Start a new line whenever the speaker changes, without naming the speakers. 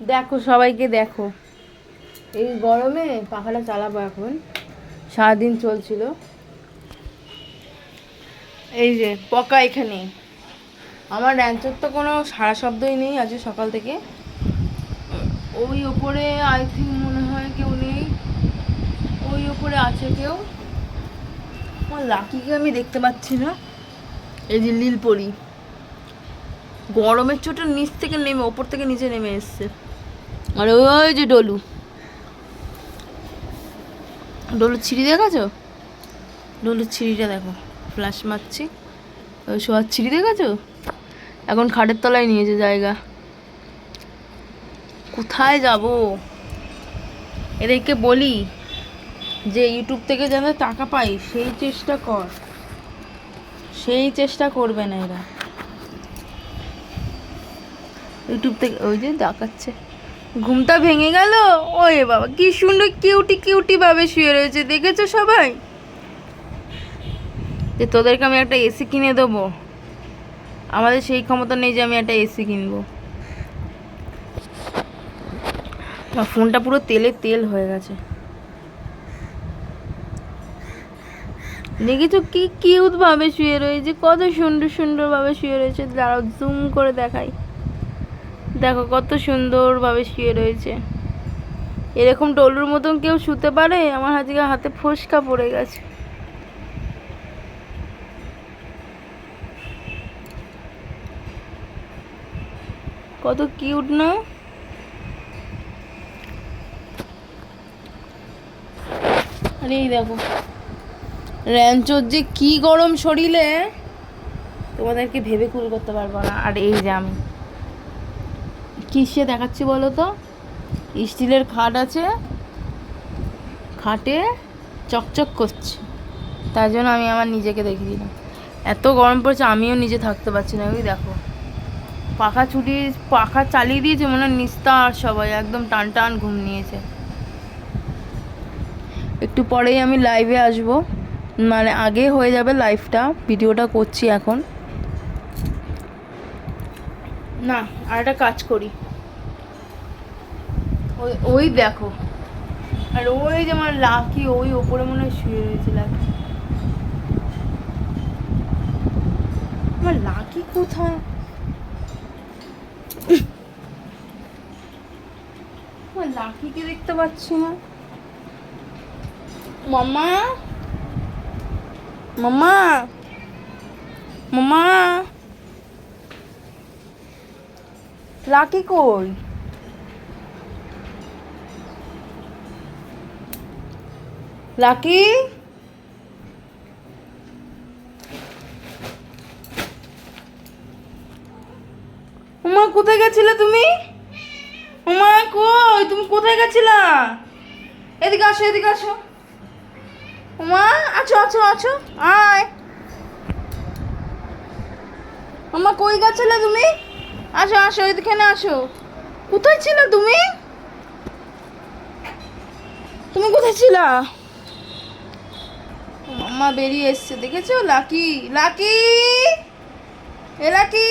দেখো, সবাইকে দেখো। এই গরমে পাখাটা চালাবো এখন। সারাদিন চলছিল। এই যে, পকা এখানে। আমার র্যাঞ্চের তো কোনো সারা শব্দই নেই আজকে সকাল থেকে। ওই ওপরে আই থিঙ্ক মনে হয় কেউ নেই। ওই ওপরে আছে কেউ। আমার লাকিকে আমি দেখতে পাচ্ছি না। এই যে লীলপরি। গরমের চোটে নিচ থেকে নেমে, ওপর থেকে নিচে নেমে এসছে। আর ওই যে ডলু। ডলুর ছিঁড়ি দেখাছো ডলুর ছিঁড়িটা দেখো ফ্ল্যাশ মারছি। ওই শোয়ার ছিঁড়ি দেখেছ এখন খাটের তলায় নিয়েছে জায়গা। কোথায় যাব? এদেরকে বলি যে ইউটিউব থেকে যেন টাকা পাই সেই চেষ্টা কর। সেই চেষ্টা করবে না এরা। ইউটিউব থেকে ওই যে দেখাচ্ছে। ঘুমটা ভেঙে গেল? ওয়ে বাবা, কি সুন্দর কিউটি কিউটি ভাবে শুয়ে রয়েছে, দেখেছ সবাই? যে তোদেরকে আমি একটা এসি কিনে দেবো। আমাদের সেই ক্ষমতা নেই যে আমি একটা এসি কিনবো। ফোনটা পুরো তেলে তেল হয়ে গেছে। দেখেছ কি কিউট ভাবে শুয়ে রয়েছে, কত সুন্দর সুন্দর ভাবে শুয়ে রয়েছে। দাঁড়াও জুম করে দেখাই। দেখো কত সুন্দরভাবে শুয়ে রয়েছে। এরকম ডলুর মতন কেউ শুতে পারে? আমার আজকে হাতে ফোসকা পড়ে গেছে। কত কিউট, না? আরে এই দেখো। র্যাঞ্চোর যে কি গরম শরীরে, তোমাদেরকে ভেবে কুল করতে পারব না। আর এই যে আমি। কিসে দেখাচ্ছি বলো তো? স্টিলের খাট আছে। খাটে চকচক করছে। তার জন্য আমি আমার নিজেকে দেখে দিলাম। এত গরম পড়ছে, আমিও নিজে থাকতে পারছি না, ওই দেখো। পাখা ছুটি, পাখা চালিয়ে দিয়েছে, মনে হয় নিস্তার সবাই, একদম টান টান ঘুম নিয়েছে। একটু পরেই আমি লাইভে আসব। মানে আগে হয়ে যাবে লাইভটা ভিডিওটা করছি এখন। না আর একটা কাজ করি। ওই ওই দেখো। আর ওই যে আমার লাকি ওই ওপরে মনে হয় শুয়ে রয়েছে লাকি। আমার লাকি কোথায়? আমার লাকিকে দেখতে পাচ্ছি না। মামা মামা মামা লাকি কই? লাকি উমা, কোথায় গেছিলে তুমি? উমা, কই? তুমি কোথায় গেছিলা? এদিকে আসো এদিকে আসো। উমা, আছো আছো আছো। আয়। উমা, কই গেছিলে তুমি? আসো আসো, এদিকে আসো। কোথায় ছিল তুমি? তুমি কোথায় ছিল? মাম্মা বেরিয়ে এসছে, দেখেছ? লাকি লাকি, এ লাকি।